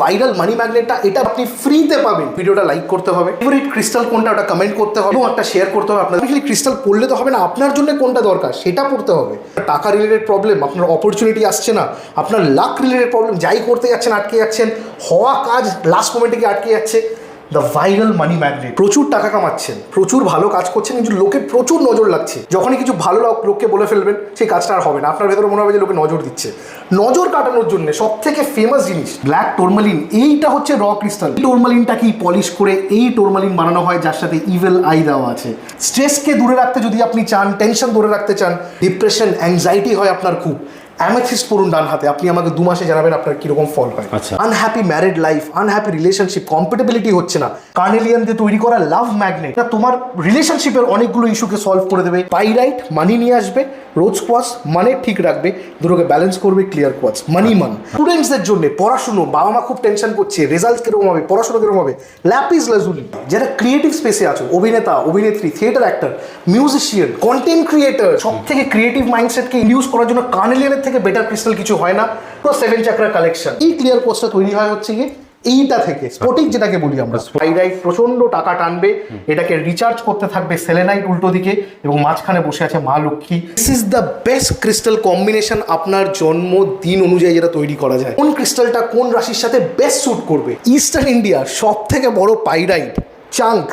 Viral মানি ম্যাগনেটটা এটা আপনি ফ্রিতে পাবেন। ভিডিওটা লাইক করতে হবে। ফেভারিট ক্রিস্টাল কোনটা ওটা কমেন্ট করতে হবে এবং একটা শেয়ার করতে হবে আপনার। খালি ক্রিস্টাল পড়লে তো হবে না, আপনার জন্য কোনটা দরকার, সেটা পড়তে হবে। টাকা রিলেটেড প্রবলেম আপনার অপরচুনিটি আসছে না, আপনার লাক রিলেটেড প্রবলেম যাই করতে যাচ্ছেন, আটকে যাচ্ছেন, হওয়া কাজ লাস্ট মোমেন্টে গিয়ে আটকে যাচ্ছে। দ্য ভাইরাল মানি ম্যাগনেট প্রচুর টাকা কামাচ্ছেন, প্রচুর ভালো কাজ করছেন, কিন্তু লোকের প্রচুর নজর লাগছে। যখনই কিছু ভালো লোককে বলে ফেলবেন, সেই কাজটা আর হবে না। আপনার ভেতরে মনে হবে যে লোকে নজর দিচ্ছে। নজর কাটানোর জন্য সব থেকে ফেমাস জিনিস ব্ল্যাক টোরমালিন এইটা হচ্ছে র ক্রিস্টাল টোরমালিনটা কি পলিশ করে এই টোরমালিন বানানো হয়, যার সাথে ইভেল আই দেওয়া আছে? স্ট্রেসকে দূরে রাখতে যদি আপনি চান টেনশন দূরে রাখতে চান ডিপ্রেশন অ্যাংজাইটি হয় আপনার খুব। অ্যামেথিস পড়ুন ডান হাতে আপনি আমাকে দু মাসে জানাবেন আপনার কীরকম ফল হয়। Unhappy married life unhappy relationship compatibility হচ্ছে না। কার্নেলিয়ান দিয়ে তৈরি করা লাভ ম্যাগনেট তোমার রিলেশনশিপের অনেকগুলো ইস্যুকে সলভ করে দেবে। পাইরাইট মানি নিয়ে আসবে রোজ কোয়াস মানে ঠিক রাখবে দুটোকে ব্যালেন্স করবে ক্লিয়ার কোয়াস মানি মান স্টুডেন্টসদের জন্য পড়াশুনো বাবা মা খুব টেনশন করছে রেজাল্ট কীরকম হবে পড়াশোনা কীরকম হবে? ল্যাপিস লাজুলি যারা ক্রিয়েটিভ স্পেসে আছো অভিনেতা অভিনেত্রী theatre actor musician content creator সব থেকে ক্রিয়েটিভ মাইন্ডসেটকে ইউজ করার জন্য কার্নেলিয়ানের থেকে বেটার ক্রিস্টাল কিছু হয় না পুরো সেভেন চাকরা কালেকশন এই ক্লিয়ার কোর্সটা তৈরি হয় হচ্ছে গিয়ে এইটা থেকে স্পটিক যেটাকে বলি আমরা। স্পাইরাইট প্রচণ্ড টাকা টানবে এটাকে রিচার্জ করতে থাকবে সেলেনাইট উল্টো দিকে এবং মাঝখানে বসে আছে মা Lakshmi. This is the best crystal combination আপনার জন্মদিন অনুযায়ী যেটা তৈরি করা যায়। কোন ক্রিস্টালটা কোন রাশির সাথে বেস্ট স্যুট করবে? ইস্টার্ন ইন্ডিয়ার সব থেকে বড় পাইরাইট চাঙ্ক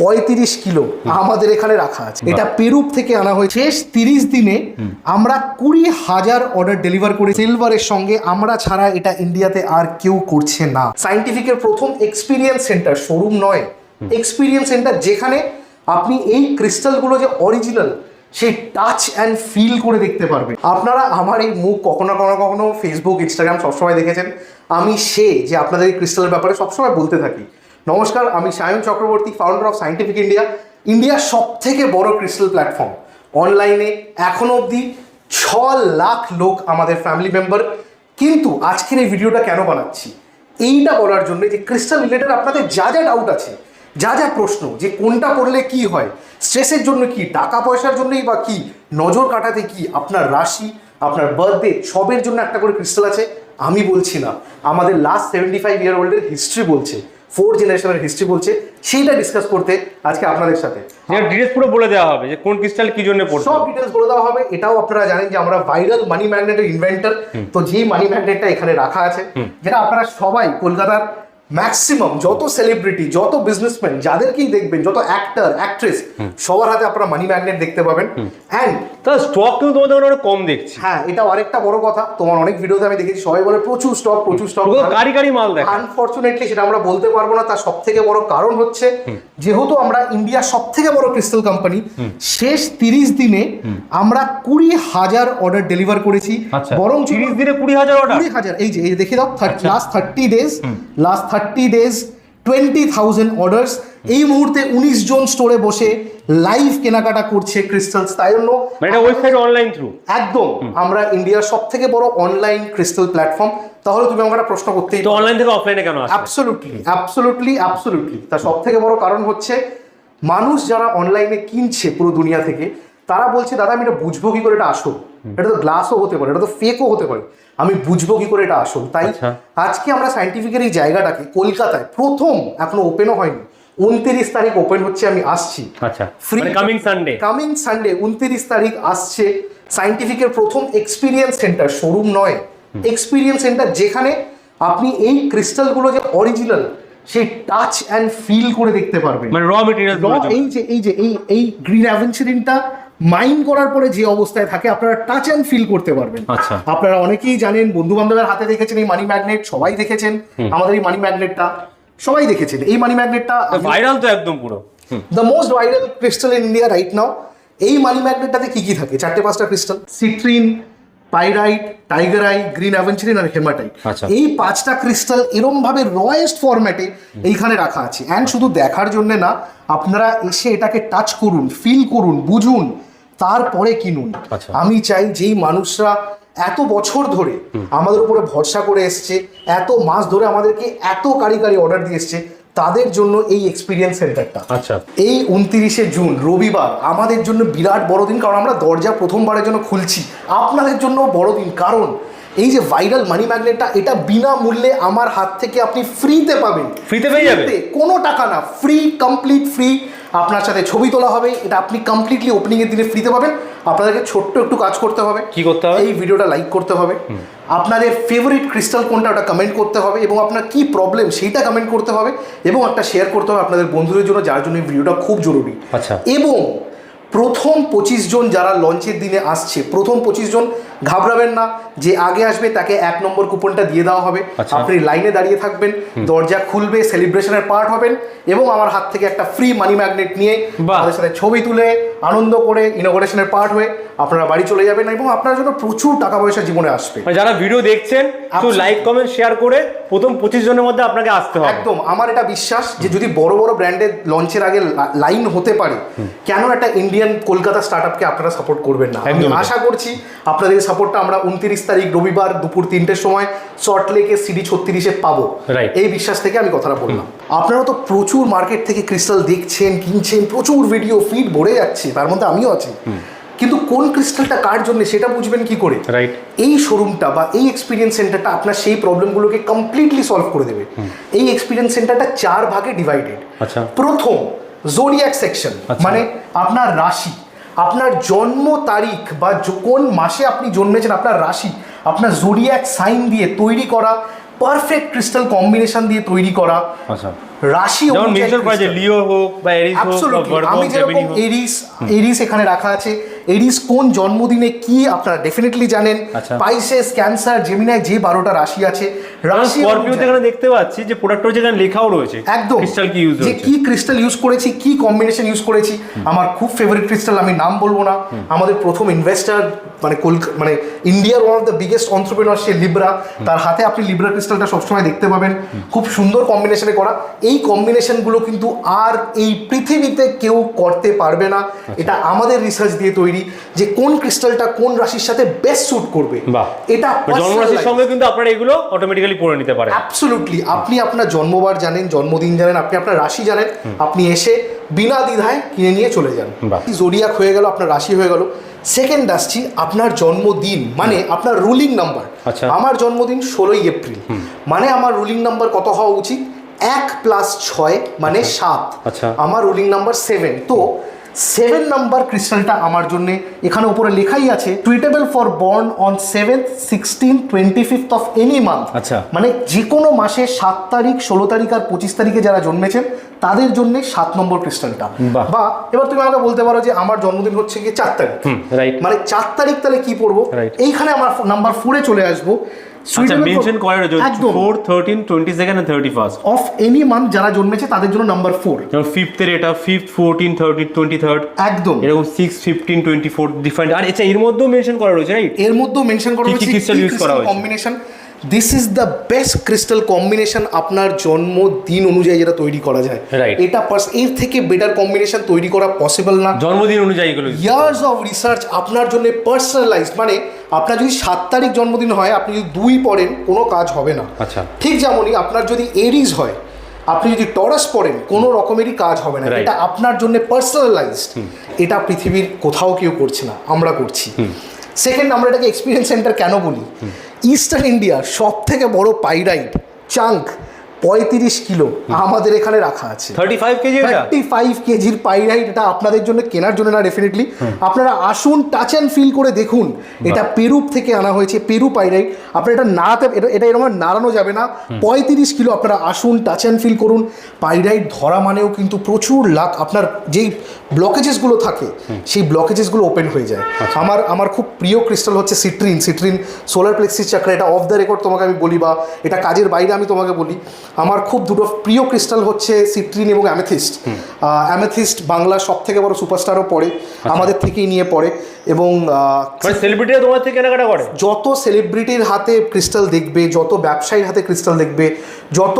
পঁয়ত্রিশ কিলো আমাদের এখানে রাখা আছে। এটা পেরুপ থেকে আনা হয়েছে। শেষ তিরিশ দিনে আমরা কুড়ি হাজার অর্ডার ডেলিভার করে সিলভারের সঙ্গে আমরা ছাড়া এটা ইন্ডিয়াতে আর কেউ করছে না। সাইন্টিফিকের প্রথম এক্সপিরিয়েন্স সেন্টার শোরুম নয়। এক্সপিরিয়েন্স সেন্টার যেখানে আপনি এই ক্রিস্টালগুলো যে অরিজিনাল সেই টাচ অ্যান্ড ফিল করে দেখতে পারবেন। আপনারা আমার এই মুখ কখনো কখনো কখনো ফেসবুক ইনস্টাগ্রাম সবসময় দেখেছেন। আমি সে যে আপনাদের এই ক্রিস্টালের ব্যাপারে সবসময় বলতে থাকি। নমস্কার, আমি Sayan Chakraborty founder of Scientific India ইন্ডিয়ার সব থেকে বড় ক্রিস্টাল প্ল্যাটফর্ম অনলাইনে এখনও অবধি ছ লাখ লোক আমাদের ফ্যামিলি মেম্বার কিন্তু আজকের এই ভিডিওটা কেন বানাচ্ছি? এইটা বলার জন্য যে ক্রিস্টাল রিলেটেড আপনাদের যা যা ডাউট আছে, যা যা প্রশ্ন, যে কোনটা করলে কি হয় স্ট্রেসের জন্য কি, টাকা পয়সার জন্যই বা কি, নজর কাটাতে কি, আপনার রাশি, আপনার বার্থডে সবের জন্য একটা করে ক্রিস্টাল আছে, আমি বলছি না। আমাদের লাস্ট সেভেন্টি ফাইভ ইয়ার ওল্ডের হিস্ট্রি বলছে। ফোর জেনারেশনের হিস্ট্রি বলছে সেইটা ডিসকাস করতে আজকে আপনাদের সাথে। ডিটেলস পুরো বলে দেওয়া হবে যে কোন ক্রিস্টাল কি জন্য পড়ছে। সব ডিটেলস বলে দেওয়া হবে এটাও আপনারা জানেন যে আমরা ভাইরাল মানি ম্যাগনেটের ইনভেন্টর তো যেই মানি ম্যাগনেটটা এখানে রাখা আছে যেটা আপনারা সবাই কলকাতার ম্যাক্সিমাম যত সেলিব্রিটি যত বিজনেসম্যান যাদেরকেই দেখবেন যত অ্যাক্টর অ্যাক্ট্রেস সবার হাতে আপনারা মানি ম্যাগনেট দেখতে পাবেন। অ্যান্ড তা স্টক কিন্তু তোমাদের অনেক কম দেখছি। হ্যাঁ এটা আরেকটা বড় কথা তোমার অনেক ভিডিওতে আমি দেখেছি সবাই বলে প্রচুর স্টক প্রচুর স্টক কারি কারি মাল দেখা আনফর্চুনেটলি সেটা আমরা বলতে পারব না তার সব থেকে বড় কারণ হচ্ছে যেহেতু আমরা ইন্ডিয়ার সব থেকে বড় ক্রিস্টাল কোম্পানি শেষ তিরিশ দিনে আমরা কুড়ি হাজার অর্ডার ডেলিভার করেছি। আচ্ছা বরং তিরিশ দিনে কুড়ি হাজার অর্ডার কুড়ি হাজার এই যে এই দেখে দাও। Last thirty days last thirty days twenty thousand orders এই মুহূর্তে উনিশ জন স্টোরে বসে লাইভ কেনাকাটা করছে ক্রিস্টালস তাই জন্য মানে এটা ওয়েবসাইট অনলাইন থ্রু একদম। আমরা ইন্ডিয়ার সব থেকে বড় অনলাইন ক্রিস্টাল প্ল্যাটফর্ম তাহলে তুমি আমাকে প্রশ্ন করতেই তো অনলাইন থেকে অফলাইনে কেন অ্যাবসলুটলি অ্যাবসলুটলি অ্যাবসলুটলি তার সব থেকে বড় কারণ হচ্ছে মানুষ যারা অনলাইনে কিনছে পুরো দুনিয়া থেকে তারা বলছে দাদা আমি এটা বুঝব কি করে এটা আসল এটা তো গ্লাসও হতে পারে এটা তো ফেকও হতে পারে। আমি বুঝব কি করে এটা আসল তাই আচ্ছা। আজকে আমরা সাইন্টিফিকের এই জায়গাটাকে কলকাতায় প্রথম এখনও ওপেনও হয়নি। উনত্রিশ তারিখ ওপেন হচ্ছে আমি আসছি। আচ্ছা। মানে কামিং সানডে কামিং সানডে উনত্রিশ তারিখ আসছে সাইন্টিফিকের প্রথম এক্সপিরিয়েন্স সেন্টার শোরুম নয়। এক্সপিরিয়েন্স সেন্টার যেখানে আপনি এই ক্রিস্টালগুলো যে অরিজিনাল সেই টাচ অ্যান্ড ফিল করে দেখতে পারবেন। মানে র মেটেরিয়াল এই যে এই যে এই এই গ্রিন অ্যাভেঞ্চারিনটা মাইন করার পরে যে অবস্থায় থাকে আপনারা টাচ অ্যান্ড ফিল করতে পারবেন। আচ্ছা। আপনারা অনেকেই জানেন বন্ধু বান্ধবের হাতে দেখেছেন এই মানি ম্যাগনেট সবাই দেখেছেন আমাদের এই মানি ম্যাগনেটটা সবাই দেখেছেন। এই মানি ম্যাগনেটটা ভাইরাল তো একদম পুরো। The most viral crystal in India right now এই মানি ম্যাগনেটটাতে কি কি থাকে? চারটে পাঁচটা crystal citrine pyrite tiger eye green aventurine আর হেমাটাইট আচ্ছা। এই পাঁচটা ক্রিস্টাল এরম ভাবে রয়েস্ট ফরম্যাটে এইখানে রাখা আছে। অ্যান্ড শুধু দেখার জন্য না আপনারা এসে এটাকে টাচ করুন ফিল করুন বুঝুন। তারপরে কিনুন। আচ্ছা। আমি চাই যেই মানুষরা এত বছর ধরে আমাদের উপরে ভরসা করে এসছে এত মাস ধরে আমাদেরকে এত কারি কারি অর্ডার দিয়ে এসছে তাদের জন্য এই এক্সপিরিয়েন্স সেন্টারটা আচ্ছা। এই উনতিরিশে জুন রবিবার আমাদের জন্য বিরাট বড় দিন কারণ আমরা দরজা প্রথমবারের জন্য খুলছি। আপনাদের জন্য বড় দিন কারণ এই যে ভাইরাল মানি ম্যাগনেটটা এটা বিনামূল্যে আমার হাত থেকে আপনি ফ্রিতে পাবেন। ফ্রিতে পেয়ে যাবে? ফ্রিতে, কোনো টাকা না ফ্রি কমপ্লিট ফ্রি আপনার সাথে ছবি তোলা হবে এটা আপনি কমপ্লিটলি ওপেনিংয়ের দিনে ফ্রিতে পাবেন। আপনাদেরকে ছোট্ট একটু কাজ করতে হবে। কি করতে হবে? এই ভিডিওটা লাইক করতে হবে। আপনাদের ফেভারিট ক্রিস্টাল কোনটা ওটা কমেন্ট করতে হবে এবং আপনার কি প্রবলেম সেইটা কমেন্ট করতে হবে এবং একটা শেয়ার করতে হবে আপনাদের বন্ধুদের জন্য যার জন্য এই ভিডিওটা খুব জরুরি। আচ্ছা। এবং প্রথম পঁচিশ জন যারা লঞ্চের দিনে আসছে প্রথম পঁচিশ জন ঘাবড়াবেন না যে আগে আসবে তাকে এক নম্বর কুপনটা দিয়ে দেওয়া হবে আচ্ছা। আপনি লাইনে দাঁড়িয়ে থাকবেন দরজা খুলবে সেলিব্রেশনের পার্ট হবেন এবং আমার হাত থেকে একটা ফ্রি মানি ম্যাগনেট নিয়ে। তাদের সাথে ছবি তুলে আনন্দ করে ইনোগ্রেশনের পার্ট হয়ে আপনারা বাড়ি চলে যাবেন এবং আপনার জন্য প্রচুর টাকা পয়সা জীবনে আসবে মানে যারা ভিডিও দেখছেন লাইক কমেন্ট শেয়ার করে প্রথম পঁচিশ জনের মধ্যে আপনাকে আসতে হবে। একদম আমার এটা বিশ্বাস যে যদি বড় বড় ব্র্যান্ডের লঞ্চের আগে লাইন হতে পারে কেন একটা ইন্ডিয়ান কলকাতা স্টার্ট আপকে আপনারা সাপোর্ট করবেন না? আমি আশা করছি আপনাদের সাপোর্টটা আমরা উনত্রিশ তারিখ রবিবার দুপুর তিনটের সময় সল্ট লেকে সিডি ছত্রিশে পাবো. এই বিশ্বাস থেকে আমি কথাটা বললাম। আপনারা তো প্রচুর মার্কেট থেকে ক্রিস্টাল দেখছেন কিনছেন প্রচুর ভিডিও ফিড ভরে যাচ্ছে তার মধ্যে আমিও আছি। কিন্তু কোন ক্রিস্টালটা কার জন্য সেটা বুঝবেন কি করে? রাইট এই শোরুমটা বা এই এক্সপিরিয়েন্স সেন্টারটা আপনার সেই প্রবলেমগুলোকে কমপ্লিটলি সলভ করে দেবে। এই এক্সপিরিয়েন্স সেন্টারটা চার ভাগে ডিভাইডেড আচ্ছা। প্রথম জোডিয়াক সেকশন আচ্ছা। মানে আপনার রাশি। আপনার জন্ম তারিখ বা কোন মাসে আপনি জন্মেছেন আপনার রাশি আপনার জোডিয়াক সাইন দিয়ে তৈরি করা পারফেক্ট ক্রিস্টাল কম্বিনেশন দিয়ে তৈরি করা। আচ্ছা। রাশি যেমন। লিও হোক বা এরিস হোক বা Absolutely. ভার্গো আমি যেরকম এরিস এরিস এখানে রাখা আছে। এরিস কোন জন্মদিনে কি আপনারা ডেফিনেটলি জানেন? আচ্ছা। পাইসেস ক্যান্সার জেমিনায় যে বারোটা রাশি আছে রাশি স্করপিওতে এখানে দেখতে পাচ্ছি যে লেখাও রয়েছে। একদম। ক্রিস্টাল কি ইউজ যে কি ক্রিস্টাল ইউজ করেছি কি কম্বিনেশন ইউজ করেছি আমার খুব ফেভারিট ক্রিস্টাল আমি নাম বলব না। আমাদের প্রথম ইনভেস্টার মানে কলকা মানে ইন্ডিয়ার one of the biggest entrepreneur say Libra তার হাতে আপনি লিব্রা ক্রিস্টালটা সবসময় দেখতে পাবেন। খুব সুন্দর কম্বিনেশনে করা। এই কম্বিনেশনগুলো কিন্তু আর এই পৃথিবীতে কেউ করতে পারবে না। আচ্ছা। এটা আমাদের রিসার্চ দিয়ে তৈরি যে কোন ক্রিস্টালটা কোন রাশির সাথে বেস্ট স্যুট করবে। এটা জন্মরাশির। সঙ্গে কিন্তু আপনারা এগুলো অটোমেটিক্যালি পড়ে নিতে পারেন। অ্যাবসলুটলি আপনি আপনার জন্মবার জানেন জন্মদিন জানেন আপনি আপনার রাশি জানেন আপনি এসে বিনা দ্বিধায় কিনে নিয়ে চলে যান। বাহ। জোডিয়াক হয়ে গেল আপনার রাশি হয়ে গেল। সেকেন্ড আসছি আপনার জন্মদিন মানে আপনার রুলিং নাম্বার আচ্ছা। আমার জন্মদিন ষোলোই এপ্রিল। মানে আমার রুলিং নাম্বার কত হওয়া উচিত? এক প্লাস ছয় মানে সাত। আচ্ছা। আমার রুলিং নাম্বার সেভেন তো সেভেন নাম্বার ক্রিস্টালটা আমার জন্য এখানে উপরে লেখাই আছে suitable for born on seventh sixteen twenty fifth of any month আচ্ছা। মানে যে কোনো মাসে সাত তারিখ ষোলো তারিখ আর পঁচিশ তারিখে যারা জন্মেছেন তাদের জন্য সাত নম্বর ক্রিস্টালটা। বা এবার তুমি আমাকে বলতে পারো যে আমার জন্মদিন হচ্ছে কি চার তারিখ। রাইট মানে চার তারিখ তাহলে কি পড়ব? এইখানে আমার নাম্বার ফোরে চলে আসব। আচ্ছা মেনশন করা রয়েছে একদম। অফ এনি মান্থ যারা জন্মেছে তাদের জন্য নাম্বার ফোর যেমন ফিফথের এটা fifth fourteen thirty twenty third একদম। এরকম six fifteen twenty four different আর আচ্ছা এর মধ্যেও মেনশন করা রয়েছে রাইট এর মধ্যেও মেনশন করা কি হয়েছে crystal করা হয়েছে? Combination this is the best crystal combination আপনার জন্মদিন অনুযায়ী যেটা তৈরি করা যায়. এটা পার্স এর থেকে বেটার কম্বিনেশন তৈরি করা পসিবল না। জন্মদিন অনুযায়ী এগুলো। ইয়ার্স অফ রিসার্চ আপনার জন্য পার্সোনালাইজ মানে আপনার যদি সাত তারিখ জন্মদিন হয় আপনি যদি দুই পড়েন কোনো কাজ হবে না। আচ্ছা। ঠিক যেমনই আপনার যদি এরিজ হয় আপনি যদি টরাস পড়েন কোনো রকমেরই কাজ হবে না. এটা আপনার জন্য পার্সোনালাইজড এটা পৃথিবীর কোথাও কেউ করছে না আমরা করছি। সেকেন্ড আমরা এটাকে এক্সপিরিয়েন্স সেন্টার কেন বলি? ইস্টার্ন ইন্ডিয়ার সব থেকে বড় পাইরাইট চাঙ্ক পঁয়ত্রিশ কিলো আমাদের এখানে রাখা আছে। Thirty five kg thirty five কেজির পাইরাইট এটা আপনাদের জন্য কেনার জন্য না ডেফিনেটলি আপনারা আসুন টাচ অ্যান্ড ফিল করে দেখুন। এটা পেরুপ থেকে আনা হয়েছে পেরু পাইরাইট। আপনারা এটা নাড়াতে এটা এটা এরকম নাড়ানো যাবে না। পঁয়ত্রিশ কিলো আপনারা আসুন টাচ অ্যান্ড ফিল করুন। পাইরাইট ধরা মানেও কিন্তু প্রচুর লাখ আপনার যেই ব্লকেজেসগুলো থাকে সেই ব্লকেজেসগুলো ওপেন হয়ে যায়। আমার আমার খুব প্রিয় ক্রিস্টাল হচ্ছে citrine citrine solar plexus chakra এটা অফ দ্য রেকর্ড তোমাকে আমি বলি বা এটা কাজের বাইরে আমি তোমাকে বলি। আমার খুব দুটো প্রিয় ক্রিস্টাল হচ্ছে সিট্রিন এবং অ্যামেথিস্ট। অ্যামেথিস্ট বাংলার সব থেকে বড় সুপারস্টারও পড়ে আমাদের থেকেই নিয়ে পড়ে এবং আহ, মানে সেলিব্রিটিরা তোমার থেকে কেনাকাটা করে? যত সেলিব্রিটির হাতে ক্রিস্টাল দেখবে যত ব্যবসায়ীর হাতে ক্রিস্টাল দেখবে যত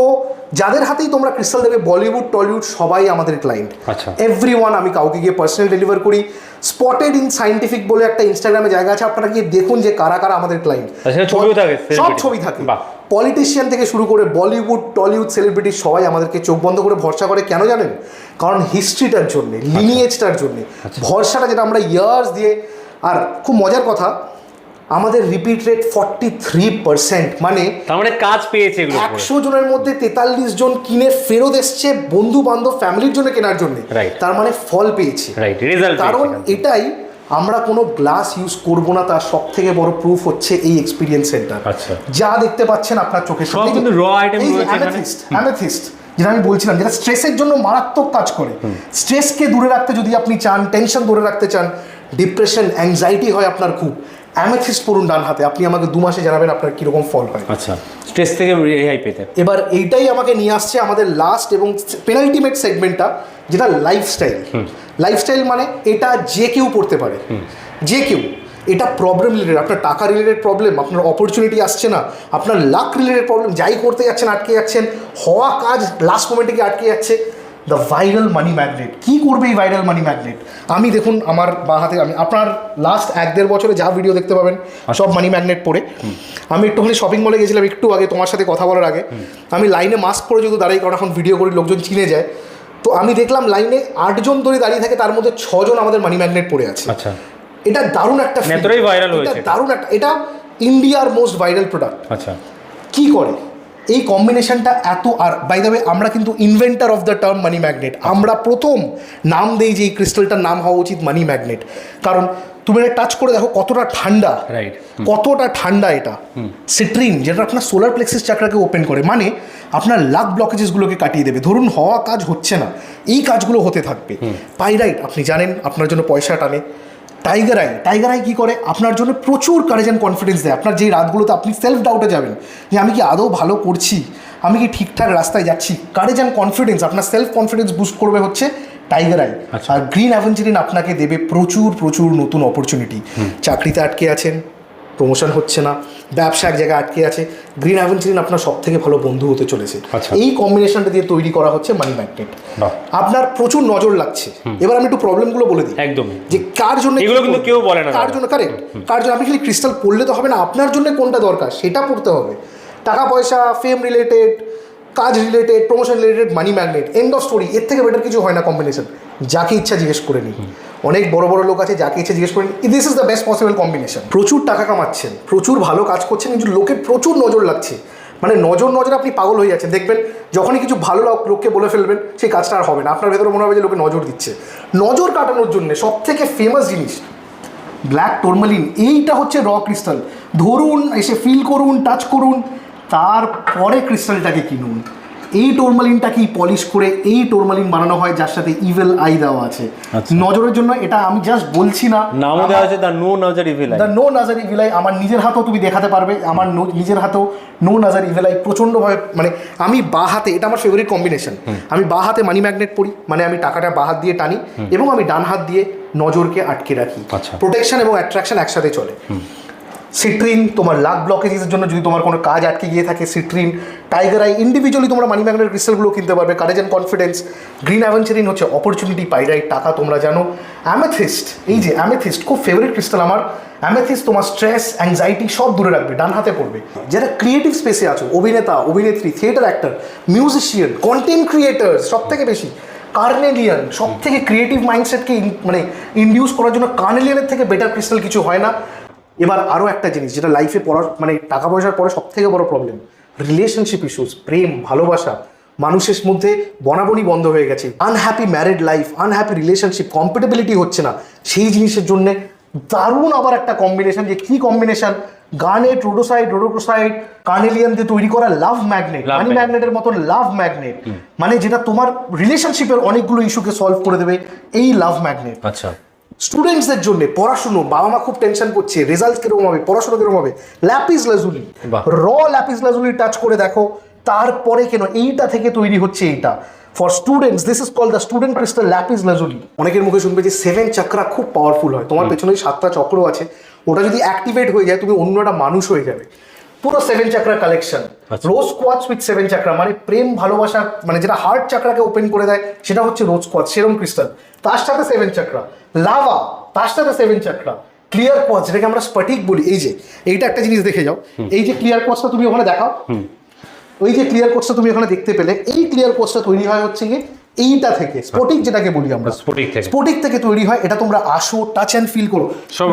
যাদের হাতেই তোমরা ক্রিস্টাল দেখবে বলিউড টলিউড সবাই আমাদের ক্লায়েন্ট আচ্ছা। এভরি ওয়ান আমি কাউকে গিয়ে পার্সোনাল ডেলিভার করি। স্পটেড ইন সাইন্টিফিক বলে একটা ইনস্টাগ্রামে জায়গা আছে আপনারা গিয়ে দেখুন যে কারা কারা আমাদের ক্লায়েন্ট সব ছবি থাকে। পলিটিশিয়ান থেকে শুরু করে বলিউড টলিউড সেলিব্রিটি সবাই আমাদেরকে চোখ বন্ধ করে ভরসা করে কেন জানেন? কারণ হিস্ট্রিটার জন্যে লিনিয়েজটার জন্যে ভরসাটা যেটা আমরা ইয়ার্স দিয়ে আর খুব মজার কথা আমাদের repeat rate forty three percent মানে তার মানে কাজ পেয়েছে একশো জনের মধ্যে তেতাল্লিশ জন কিনে ফেরত এসছে বন্ধু বান্ধব ফ্যামিলির জন্য কেনার জন্য. তার মানে ফল পেয়েছে। রাইট রেজাল্ট কারণ এটাই আমরা কোনো গ্লাস ইউজ করব না তার সব থেকে বড় প্রুফ হচ্ছে এই এক্সপিরিয়েন্স সেন্টার আচ্ছা। যা দেখতে পাচ্ছেন আপনার চোখের সামনে। কিন্তু raw item রয়েছে অ্যামেথিস্ট অ্যামেথিস্ট যেটা আমি বলছিলাম যেটা স্ট্রেসের জন্য মারাত্মক কাজ করে। স্ট্রেসকে দূরে রাখতে যদি আপনি চান টেনশন দূরে রাখতে চান ডিপ্রেশন অ্যাংজাইটি হয় আপনার খুব। অ্যামেথিস্ট পড়ুন ডান হাতে আপনি আমাকে দু মাসে জানাবেন আপনার কীরকম ফল হয়। আচ্ছা স্ট্রেস থেকে রেহাই পেতে। এবার এইটাই আমাকে নিয়ে আসছে আমাদের লাস্ট এবং পেনাল্টিমেট সেগমেন্টটা যেটা লাইফস্টাইল লাইফস্টাইল মানে এটা যে কেউ পড়তে পারে। যে কেউ। এটা প্রবলেম রিলেটেড আপনার টাকা রিলেটেড প্রবলেম আপনার অপরচুনিটি আসছে না আপনার লাক রিলেটেড প্রবলেম যাই করতে যাচ্ছেন আটকে যাচ্ছেন হওয়া কাজ লাস্ট মোমেন্টে গিয়ে আটকে যাচ্ছে। দ্য ভাইরাল মানি ম্যাগনেট কী করবে এই ভাইরাল মানি ম্যাগনেট আমি দেখুন আমার বা হাতে আমি আপনার লাস্ট এক দেড় বছরে যা ভিডিও দেখতে পাবেন সব মানি ম্যাগনেট পরে আমি একটুখানি শপিং মলে গেছিলাম একটু আগে তোমার সাথে কথা বলার আগে। আমি লাইনে মাস্ক পরে যদি দাঁড়িয়ে কারণ এখন ভিডিও করি লোকজন চিনে যায়। তো আমি দেখলাম লাইনে আটজন ধরে দাঁড়িয়ে থাকে তার মধ্যে ছজন আমাদের মানি ম্যাগনেট পড়ে আছে। আচ্ছা। এটা দারুণ একটা viral এটা হয়েছে দারুণ একটা এটা ইন্ডিয়ার মোস্ট ভাইরাল প্রোডাক্ট আচ্ছা। কি করে? এই কম্বিনেশনটা এত আর বাই দ্য আমরা কিন্তু inventor of the term money magnet আমরা প্রথম নাম দেই যে এই ক্রিস্টালটার নাম হওয়া উচিত মানি ম্যাগনেট কারণ তুমি এটা টাচ করে দেখো কতটা ঠান্ডা। Right. কতটা ঠান্ডা এটা। সিট্রিন যেটা আপনার সোলার প্লেক্সিস চাকরাকে ওপেন করে মানে আপনার লাক ব্লকেজেসগুলোকে কাটিয়ে দেবে। ধরুন হওয়া কাজ হচ্ছে না। এই কাজগুলো হতে থাকবে। পাইরাইট আপনি জানেন আপনার জন্য পয়সা টানে। টাইগার আই টাইগার আই কী করে? আপনার জন্য প্রচুর কারেজ অ্যান্ড কনফিডেন্স দেয়। আপনার যেই রাতগুলোতে আপনি সেলফ ডাউটে যাবেন যে আমি কি আদৌ ভালো করছি? আমি কি ঠিকঠাক রাস্তায় যাচ্ছি? কারেজ অ্যান্ড কনফিডেন্স আপনার সেলফ কনফিডেন্স বুস্ট করবে হচ্ছে টাইগার আই আচ্ছা। আর গ্রিন অ্যাভেঞ্চারিন আপনাকে দেবে প্রচুর প্রচুর নতুন অপরচুনিটি চাকরিতে আটকে আছেন প্রমোশন হচ্ছে না ব্যবসা এক জায়গায় আটকে আছে গ্রিন অ্যাভেঞ্চারিন আপনার সব থেকে ভালো বন্ধু হতে চলেছে। আচ্ছা। এই কম্বিনেশনটা দিয়ে তৈরি করা হচ্ছে মানি ম্যাগনেট আপনার প্রচুর নজর লাগছে। এবার আমি একটু প্রবলেমগুলো বলে দিই। একদমই। যে কার জন্য এগুলো কিন্তু কেউ বলে না কার জন্য কারেক্ট কার জন্য? আপনি খালি ক্রিস্টাল পড়লে তো হবে না আপনার জন্য কোনটা দরকার? সেটা পড়তে হবে। টাকা পয়সা ফেম রিলেটেড কাজ related promotion related money magnet end of story এর থেকে বেটার কিছু হয় না কম্বিনেশন যাকে ইচ্ছা জিজ্ঞেস করে নিন। অনেক বড় বড় লোক আছে যাকে ইচ্ছা জিজ্ঞেস করেন this is the best possible combination প্রচুর টাকা কামাচ্ছেন, প্রচুর ভালো কাজ করছেন, কিন্তু লোকের প্রচুর নজর লাগছে। মানে নজর নজর আপনি পাগল হয়ে যাচ্ছেন। দেখবেন, যখনই কিছু ভালো লোক- লোককে বলে ফেলবেন, সেই কাজটা আর হবে না। আপনার ভেতরে মনে হবে যে লোকে নজর দিচ্ছে। নজর কাটানোর জন্য সব থেকে ফেমাস জিনিস ব্ল্যাক টোরমালিন এইটা হচ্ছে র ক্রিস্টাল ধরুন, এসে ফিল করুন টাচ করুন, তারপরে ক্রিস্টালটাকে কিনুন। এই টোরমালিনটাকেই পলিশ করে এই টোরমালিন বানানো হয় যার সাথে ইভেল আই দেওয়া আছে? আচ্ছা। নজরের জন্য এটা আমি জাস্ট বলছি না। নামও দেওয়া আছে the no nazar evil the no nazar evil eye আমার নিজের হাতেও তুমি দেখাতে পারবে আমার নিজের হাতেও নো নজর নাজার ইভিলাই প্রচণ্ডভাবে মানে আমি বা হাতে এটা আমার ফেভারিট কম্বিনেশন আমি বা হাতে মানি ম্যাগনেট পরি মানে আমি টাকাটা বা হাত দিয়ে টানি এবং আমি ডান হাত দিয়ে নজরকে আটকে রাখি। আচ্ছা। প্রোটেকশন এবং অ্যাট্রাকশন একসাথে চলে। সিট্রিন তোমার লাক ব্লকেজের জন্য যদি তোমার কোনো কাজ আটকে গিয়ে থাকে সিট্রিন টাইগার আই ইন্ডিভিজুয়ালি তোমরা মানি ম্যাগনেট ক্রিস্টালগুলো কিনতে পারবে courage and confidence green aventurine হচ্ছে অপরচুনিটি পাইরাইট টাকা তোমরা জানো। অ্যামেথিস্ট এই যে অ্যামেথিস্ট খুব ফেভারিট ক্রিস্টাল আমার। অ্যামেথিস্ট তোমার স্ট্রেস অ্যাংজাইটি সব দূরে রাখবে, ডান হাতে পড়বে। যারা ক্রিয়েটিভ স্পেসে আছো, অভিনেতা, অভিনেত্রী theatre actor musician content creator সব থেকে বেশি কার্নেলিয়ান সব থেকে ক্রিয়েটিভ মাইন্ডসেটকে মানে ইন্ডিউস করার জন্য কার্নেলিয়ানের থেকে বেটার ক্রিস্টাল কিছু হয় না। এবার আরও একটা জিনিস যেটা লাইফে পড়ার মানে টাকা পয়সার পরে সব থেকে বড় প্রবলেম রিলেশনশিপ ইস্যুস প্রেম ভালোবাসা মানুষের মধ্যে বনাবনি বন্ধ হয়ে গেছে unhappy married life unhappy relationship compatibility হচ্ছে না। সেই জিনিসের জন্য দারুণ আবার একটা কম্বিনেশন যে কি কম্বিনেশন গানেট রোডোসাইড রোডোক্রোসাইড কার্নেলিয়ান দিয়ে তৈরি করা লাভ ম্যাগনেট মানি ম্যাগনেটের মতন লাভ ম্যাগনেট মানে যেটা তোমার রিলেশনশিপের অনেকগুলো ইস্যুকে সলভ করে দেবে এই লাভ ম্যাগনেট আচ্ছা। স্টুডেন্টসদের জন্য পড়াশুনো বাবা মা খুব টেনশন করছে রেজাল্ট কীরকম হবে পড়াশোনা কীরকম হবে? ল্যাপিস লাজুলি র ল্যাপিস লাজুলি টাচ করে দেখো তারপরে কেন এইটা থেকে তৈরি হচ্ছে এইটা? For students this is call the student crystal lapis lazuli অনেকের মুখে শুনবে যে সেভেন চক্রা খুব পাওয়ারফুল হয়। তোমার পেছনে সাতটা চক্র আছে। ওটা যদি অ্যাক্টিভেট হয়ে যায় তুমি অন্য একটা মানুষ হয়ে যাবে। পুরো seven chakra collection. Rose quartz with seven chakra মানে প্রেম ভালোবাসা মানে যেটা হার্ট চাকরাকে ওপেন করে দেয় সেটা হচ্ছে রোজ কোয়াচ সেরম ক্রিস্টাল তার সাথে সেভেন চাকরা লাভা তার সাথে সেভেন চাকরা ক্লিয়ার কোয়াচ যেটাকে আমরা স্ফটিক বলি। এই যে এইটা একটা জিনিস দেখে যাও। এই যে ক্লিয়ার কোয়াচটা তুমি ওখানে দেখাও। ওই যে ক্লিয়ার কোর্সটা তুমি ওখানে দেখতে পেলে এই ক্লিয়ার কোর্সটা তৈরি হয় হচ্ছে গিয়ে এইটা থেকে স্পটিক যেটাকে বলি আমরা। স্ফটিক থেকে। স্পটিক থেকে তৈরি হয় এটা তোমরা আসো টাচ অ্যান্ড ফিল করো। সব।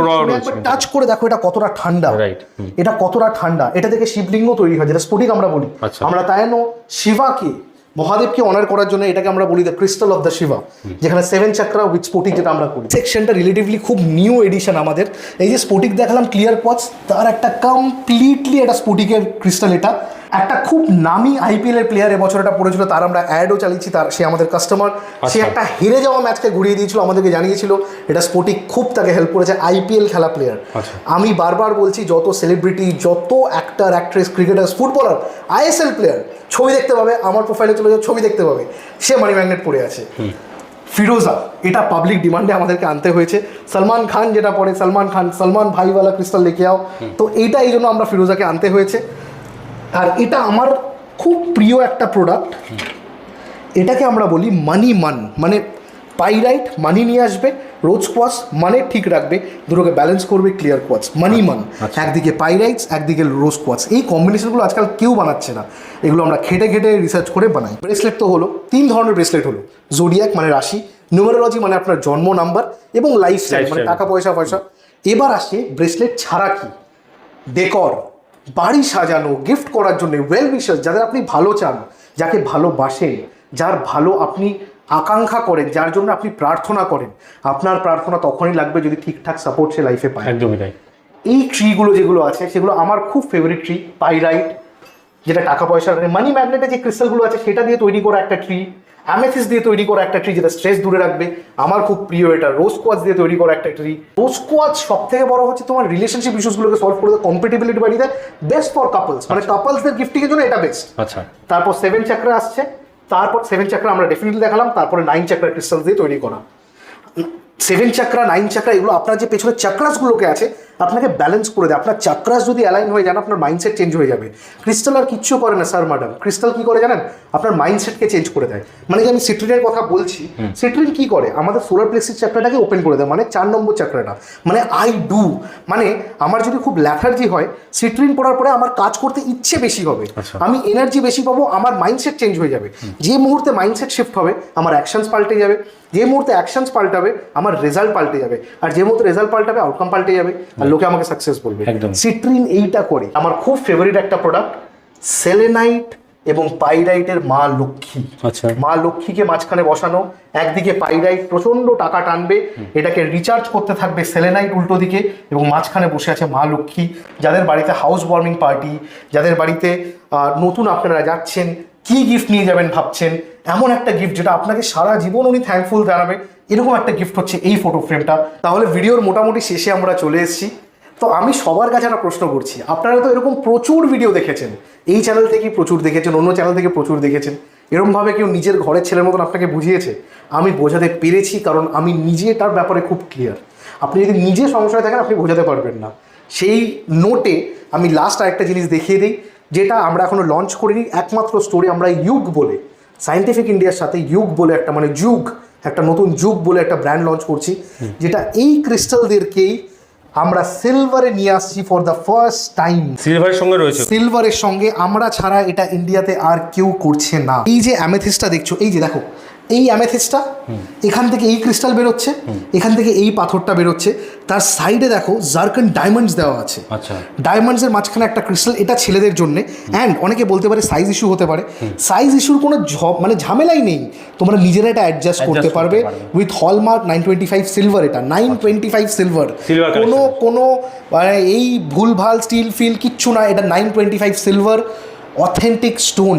টাচ করে দেখো এটা কতটা ঠান্ডা। হুম। এটা কতটা ঠান্ডা। এটা থেকে শিবলিঙ্গ তৈরি হয় যেটা স্ফটিক আমরা বলি। আচ্ছা। আমরা তাই নো শিবাকে মহাদেবকে অনার করার জন্য এটাকে আমরা বলি the crystal of the Shiva যেখানে সেভেন চাকরা উইথ স্পটিক যেটা আমরা করি। সেকশনটা রিলেটিভলি খুব নিউ এডিশন আমাদের। এই যে স্পোটিক দেখালাম ক্লিয়ার পথ তার একটা কমপ্লিটলি একটা স্পটিকের ক্রিস্টাল এটা। একটা খুব নামি আইপিএল এর প্লেয়ার এবছর এটা পড়েছিল তার আমরা অ্যাডও চালিয়েছি তার সে আমাদের কাস্টমার সে আচ্ছা। একটা হেরে যাওয়া ম্যাচকে ঘুরিয়ে দিয়েছিল আমাদেরকে জানিয়েছিল এটা স্পোর্টিক খুব তাকে হেল্প করেছে আইপিএল খেলা প্লেয়ার আচ্ছা। আমি বারবার বলছি যত সেলিব্রিটি যত actor actress cricketer footballer ISL player ছবি দেখতে পাবে আমার প্রোফাইলে চলে যাও ছবি দেখতে পাবে। সে মানি ম্যাগনেট পড়ে আছে। ফিরোজা এটা পাবলিক ডিমান্ডে আমাদেরকে আনতে হয়েছে। সলমান খান যেটা পড়ে সলমান খান সলমান ভাইওয়ালা ক্রিস্টাল লেকে আও। তো এইটা এই জন্য আমরা ফিরোজাকে আনতে হয়েছে। আর এটা আমার খুব প্রিয় একটা প্রোডাক্ট এটাকে আমরা বলি মানি মান মানে পাইরাইট মানি নিয়ে আসবে রোজ কোয়াস মানে ঠিক রাখবে দুটোকে ব্যালেন্স করবে ক্লিয়ার কোয়াস মানি মান একদিকে পাইরাইটস একদিকে রোজ কোয়াস এই কম্বিনেশনগুলো আজকাল কেউ বানাচ্ছে না। এগুলো আমরা খেটে খেটে রিসার্চ করে বানাই। ব্রেসলেট তো হলো তিন ধরনের ব্রেসলেট হলো। জোডিয়াক মানে রাশি নিউমারোলজি মানে আপনার জন্ম নাম্বার এবং লাইফস্টাইল মানে টাকা পয়সা পয়সা। এবার আসে ব্রেসলেট ছাড়া কি? ডেকর বাড়ি সাজানো গিফট করার জন্য ওয়েল উইশার্স যাদের আপনি ভালো চান যাকে ভালোবাসেন যার ভালো আপনি আকাঙ্ক্ষা করেন যার জন্য আপনি প্রার্থনা করেন আপনার প্রার্থনা তখনই লাগবে যদি ঠিকঠাক সাপোর্ট সে লাইফে পায়। একদমই তাই। এই ট্রিগুলো যেগুলো আছে সেগুলো আমার খুব ফেভারিট ট্রি পাইরাইট যেটা টাকা পয়সা মানি ম্যাগনেটে যে ক্রিস্টালগুলো আছে সেটা দিয়ে তৈরি করা একটা ট্রি অ্যামেথিস দিয়ে তৈরি করা একটা ট্রি যেটা স্ট্রেস দূরে রাখবে। আমার খুব প্রিয় এটা রোজ কোয়াচ দিয়ে তৈরি করা একটা ট্রি রোজ কোয়াচ সব থেকে বড় হচ্ছে তোমার রিলেশনশিপ ইস্যুসগুলোকে সলভ করে দেয় কম্পিটিবিলিটি বাড়িয়ে দেয়। বেস্ট ফর কাপলস মানে কাপলসদের গিফটিংয়ের জন্য এটা বেস্ট আচ্ছা। তারপর সেভেন চাকরা আসছে। তারপর সেভেন চাকরা আমরা ডেফিনেটলি দেখালাম তারপরে নাইন চাকরা ক্রিস্টাল দিয়ে তৈরি করা। সেভেন চাকরা নাইন চাকরা এগুলো আপনার যে পেছনে চাকরাসগুলোকে আছে আপনাকে ব্যালেন্স করে দেয়। আপনার চাকরাস যদি অ্যালাইন হয়ে যান আপনার মাইন্ডসেট চেঞ্জ হয়ে যাবে। ক্রিস্টাল আর কিচ্ছু করে না স্যার ম্যাডাম ক্রিস্টাল কি করে জানেন? আপনার মাইন্ডসেটকে চেঞ্জ করে দেয়। মানে যে আমি সিট্রিনের কথা বলছি সিট্রিন কি করে? আমাদের সোলার প্লেক্সিস চাকরাটাকে ওপেন করে দেয় মানে চার নম্বর চাকরাটা মানে আই ডু মানে আমার যদি খুব ল্যাথার্জি হয় সিট্রিন পড়ার পরে আমার কাজ করতে ইচ্ছে বেশি হবে। আচ্ছা। আমি এনার্জি বেশি পাবো আমার মাইন্ডসেট চেঞ্জ হয়ে যাবে। যে মুহূর্তে মাইন্ডসেট শিফট হবে আমার অ্যাকশনস পাল্টে যাবে। যে মুহূর্তে অ্যাকশনস পাল্টাবে আমার রেজাল্ট পাল্টে যাবে। আর যে মুহূর্তে রেজাল্ট পাল্টাবে আউটকাম পাল্টে যাবে। আর লোকে আমাকে সাকসেস বলবে। একদম। সিট্রিন এইটা করে আমার খুব ফেভারিট একটা প্রোডাক্ট সেলেনাইট এবং পাইরাইটের মা লক্ষ্মী। আচ্ছা। মা লক্ষ্মীকে মাঝখানে বসানো একদিকে পাইরাইট প্রচণ্ড টাকা টানবে এটাকে রিচার্জ করতে থাকবে সেলেনাইট উল্টো দিকে এবং মাঝখানে বসে আছে মা লক্ষ্মী যাদের বাড়িতে হাউস ওয়ার্মিং পার্টি যাদের বাড়িতে নতুন আপনারা যাচ্ছেন কি গিফট নিয়ে যাবেন ভাবছেন এমন একটা গিফট যেটা আপনাকে সারা জীবন উনি থ্যাঙ্কফুল জানাবে। এরকম একটা গিফট হচ্ছে এই ফটো ফ্রেমটা তাহলে ভিডিওর মোটামুটি শেষে আমরা চলে এসেছি। তো আমি সবার কাছে একটা প্রশ্ন করছি। আপনারা তো এরকম প্রচুর ভিডিও দেখেছেন। এই চ্যানেল থেকেই প্রচুর দেখেছেন, অন্য চ্যানেল থেকে প্রচুর দেখেছেন। এরকমভাবে কেউ নিজের ঘরের ছেলের মতন আপনাকে বুঝিয়েছে। আমি বোঝাতে পেরেছি, কারণ আমি নিজে তার ব্যাপারে খুব ক্লিয়ার আপনি যদি নিজে সংশয় থাকেন, আপনি বোঝাতে পারবেন না। সেই নোটে আমি লাস্ট আরেকটা জিনিস দেখিয়ে দিই, যেটা আমরা এখনও লঞ্চ করিনি, একমাত্র স্টোরি আমরা ইউগ বলে। সায়েন্টিফিক ইন্ডিয়ার সাথে যুগ বলে একটা মানে যুগ একটা নতুন যুগ বলে একটা ব্র্যান্ড লঞ্চ করছি যেটা এই ক্রিস্টালদেরকেই আমরা সিলভারে নিয়ে আসছি ফর দ্য ফার্স্ট টাইম সিলভারের সঙ্গে রয়েছে। সিলভারের সঙ্গে আমরা ছাড়া এটা ইন্ডিয়াতে আর কেউ করছে না। এই যে অ্যামেথিসটা দেখছ এই যে দেখো এই অ্যামেথিসটা এখান থেকে এই ক্রিস্টাল বেরোচ্ছে এখান থেকে এই পাথরটা বেরোচ্ছে। তার সাইডে দেখো জার্কন ডায়মন্ডস দেওয়া আছে। আচ্ছা। ডায়মন্ডসের মাঝখানে একটা ক্রিস্টাল এটা ছেলেদের জন্য। অ্যান্ড অনেকে বলতে পারে সাইজ ইস্যু হতে পারে। সাইজ ইস্যুর কোনো মানে ঝামেলাই নেই। তোমরা নিজেরা এটা অ্যাডজাস্ট করতে পারবে। With hallmark nine twenty five silver এটা। নাইন টোয়েন্টি ফাইভ সিলভার কোনো কোনো মানে এই ভুলভাল স্টিল ফিল কিচ্ছু না এটা nine twenty five silver authentic stone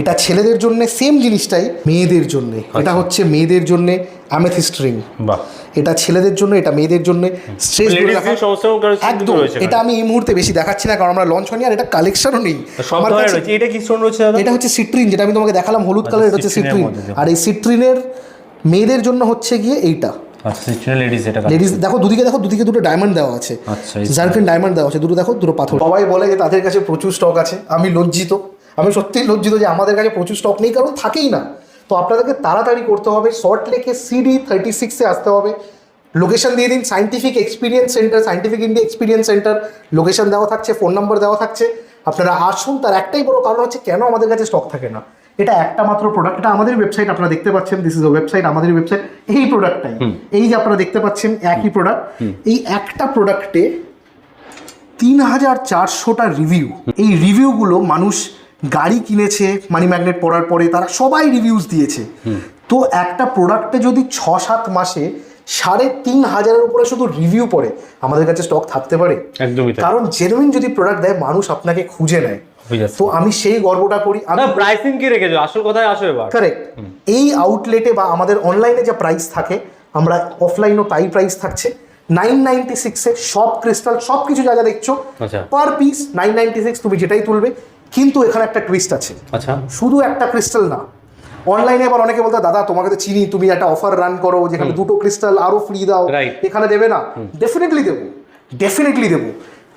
এটা ছেলেদের জন্য সেম জিনিসটাই মেয়েদের জন্য। এটা আচ্ছা। হচ্ছে মেয়েদের জন্য অ্যামেথিস্ট রিং বাহ। এটা ছেলেদের জন্য এটা মেয়েদের জন্য স্ট্রেস একদম। এটা আমি এই মুহূর্তে বেশি দেখাচ্ছি না কারণ আমরা লঞ্চ হয়নি আর এটা কালেকশনও নেই। আমার কাছে এটা কি স্টোন রয়েছে এটা হচ্ছে সিট্রিন যেটা আমি তোমাকে দেখালাম হলুদ আচ্ছা, কালার এটা হচ্ছে সিট্রিন আর এই সিট্রিনের মেয়েদের জন্য হচ্ছে গিয়ে এইটা। আচ্ছা লেডিস দেখো দুদিকে দেখো দুদিকে দুটো ডায়মন্ড দেওয়া আছে। আচ্ছা, জার্কিন ডায়মন্ড দেওয়া আছে দুটো দেখো দুটো পাথর। সবাই বলে যে তাদের কাছে প্রচুর স্টক আছে। আমি লজ্জিত। আমি সত্যিই লজ্জিত যে আমাদের কাছে প্রচুর স্টক নেই কারণ থাকেই না। তো আপনাদেরকে তাড়াতাড়ি করতে হবে শর্ট লেকে সিডি থার্টি সিক্সে আসতে হবে। লোকেশন দিয়ে দিন Scientific experience centre Scientific India experience centre location দেওয়া থাকছে ফোন নাম্বার দেওয়া থাকছে। আপনারা আসুন তার একটাই বড় কারণ হচ্ছে কেন আমাদের কাছে স্টক থাকে না। এটা একটা মাত্র প্রোডাক্ট এটা আমাদের ওয়েবসাইট আপনারা দেখতে পাচ্ছেন দিস ইজ ওয়েবসাইট আমাদের ওয়েবসাইট এই প্রোডাক্টটাই এই যে আপনারা দেখতে পাচ্ছেন একই প্রোডাক্ট এই একটা প্রোডাক্টে তিন হাজার চারশোটা রিভিউ এই রিভিউগুলো মানুষ গাড়ি কিনেছে মানি ম্যাগনেট পড়ার পরে তারা সবাই রিভিউজ দিয়েছে। তো একটা প্রোডাক্টে যদি ছ সাত মাসে সাড়ে তিন হাজারের উপরে শুধু রিভিউ পড়ে আমাদের কাছে স্টক থাকতে পারে। একদমই কারণ জেনুইন যদি প্রোডাক্ট দেয় মানুষ আপনাকে খুঁজে নেয়। তো আমি সেই গর্বটা করি। আমি না প্রাইসিং কি রেখেছো? আসল কথায় আসো এবার। কারেক্ট এই আউটলেটে বা আমাদের অনলাইনে যে প্রাইস থাকে আমরা অফলাইনও তাই প্রাইস থাকছে। নাইন নাইনটি সিক্সে সব ক্রিস্টাল সব কিছু যা যা দেখছ। Per piece nine ninety six তুমি যেটাই তুলবে। কিন্তু এখানে একটা টুইস্ট আছে। আচ্ছা। শুধু একটা ক্রিস্টাল না। অনলাইনে আবার অনেকে বলতো দাদা তোমাকে তো চিনি তুমি একটা অফার রান করো যেখানে দুটো ক্রিস্টাল আরও ফ্রি দাও। এখানে দেবে না। ডেফিনেটলি দেবো। ডেফিনেটলি দেবো।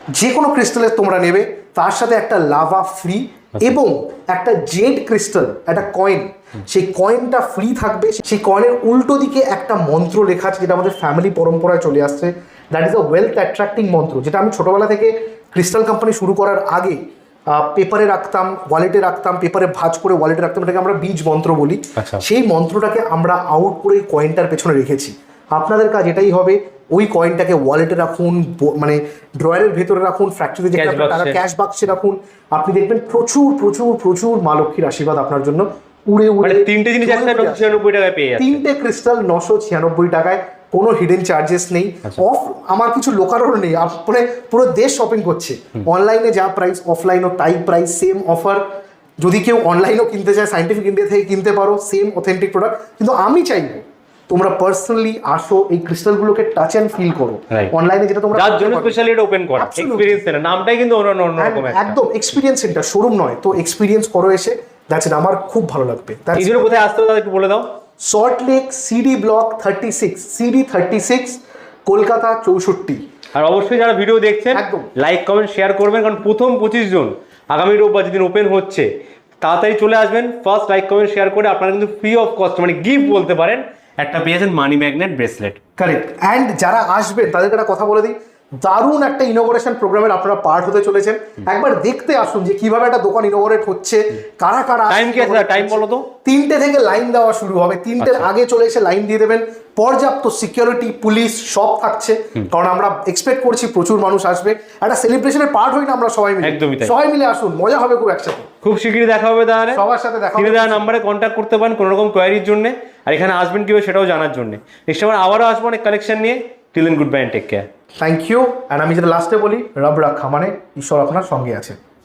যে কোনো ক্রিস্টালের তোমরা নেবে তার সাথে একটা লাভা ফ্রি এবং একটা জেড ক্রিস্টাল একটা কয়েন সেই কয়েনটা ফ্রি থাকবে সেই কয়েনের উল্টো দিকে একটা মন্ত্র লেখা আছে যেটা আমাদের ফ্যামিলি পরম্পরায় চলে আসছে। That is a wealth attracting mantra যেটা আমি ছোটবেলা থেকে ক্রিস্টাল কোম্পানি শুরু করার আগে পেপারে রাখতাম ওয়ালেটে রাখতাম পেপারে ভাজ করে ওয়ালেটে রাখতাম এটাকে আমরা বীজ মন্ত্র বলি। আচ্ছা। সেই মন্ত্রটাকে আমরা আউট করে কয়েনটার পেছনে রেখেছি। আপনাদের কাজ এটাই হবে ওই কয়েনটাকে ওয়ালেটে রাখুন মানে ড্রয়ারের ভেতরে রাখুন ফ্যাক্টরিতে Cash টাকা ক্যাশ বাক্সে রাখুন আপনি দেখবেন প্রচুর প্রচুর প্রচুর মা লক্ষ্মীর আশীর্বাদ আপনার জন্য। উড়ে উড়ে মানে তিনটে জিনিস তিনটে ক্রিস্টাল নশো ছিয়ানব্বই টাকায়। কোনো হিডেন চার্জেস নেই। আচ্ছা। অফ আমার কিছু লোকারও নেই। আপ- মানে পুরো দেশ শপিং করছে। অনলাইনে যা প্রাইস অফলাইনও তাই প্রাইস সেম অফার যদি কেউ অনলাইনেও কিনতে চায় সাইন্টিফিক ইন্ডিয়া থেকে কিনতে পারো সেম অথেন্টিক প্রোডাক্ট কিন্তু আমি চাইব তোমরা পার্সোনালি আসো এই ক্রিস্টালগুলোকে টাচ অ্যান্ড ফিল করো। অনলাইনে যেটা তোমরা যার জন্য স্পেশালি এটা ওপেন করা. এক্সপিরিয়েন্স সেন্টার নামটাই কিন্তু অন্য অন্যরকম And একটা। একদম এক্সপিরিয়েন্স সেন্টার শোরুম নয়। তো এক্সপিরিয়েন্স করো এসে দ্যাটস ইট আমার খুব ভালো লাগবে। এই জন্য কোথায় আসতে হবে একটু বলে দাও। Salt Lake CD block thirty six CD thirty six Kolkata চৌষট্টি। আর অবশ্যই যারা ভিডিও দেখছেন একদম। লাইক কমেন্ট শেয়ার করবেন কারণ প্রথম পঁচিশ জন আগামী রোববার যেদিন ওপেন হচ্ছে তাড়াতাড়ি চলে আসবেন। ফার্স্ট লাইক কমেন্ট শেয়ার করে আপনারা কিন্তু ফ্রি অফ কস্ট মানে গিফট বলতে পারেন একটা পেয়েছেন money magnet bracelet correct and যারা আসবেন তাদেরকে একটা কথা বলে দিই দারুণ একটা ইনোগ্রেশন প্রোগ্রামের আপনারা পার্ট হতে চলেছেন। একবার দেখতে আসুন যে কীভাবে একটা দোকান ইনোগ্রেট হচ্ছে কারা কারা Time কি আছে? হচ্ছে। বলো তো। তিনটে থেকে লাইন দেওয়া শুরু হবে। তিনটের আগে চলে এসে লাইন দিয়ে দেবেন। পর্যাপ্ত সিকিউরিটি পুলিশ সব থাকছে। কারণ আমরা এক্সপেক্ট করছি প্রচুর মানুষ আসবে। একটা সেলিব্রেশনের পার্ট হই না আমরা সবাই মিলে। একদমই সবাই মিলে আসুন মজা হবে খুব একসাথে। খুব শীঘ্রই দেখা হবে তাহলে। সবার সাথে দেখা হবে। দেওয়া নাম্বারে কন্ট্যাক্ট করতে পারেন কোনো রকম কোয়ারির জন্য। আর এখানে আসবেন কীভাবে সেটাও জানার জন্য। নেক্সট আমার আবারও আসব অনেক কালেকশন নিয়ে। Till good bye take care thank you and আমি যেটা লাস্টে বলি রব রাখা মানে ঈশ্বর আপনার সঙ্গে আছে।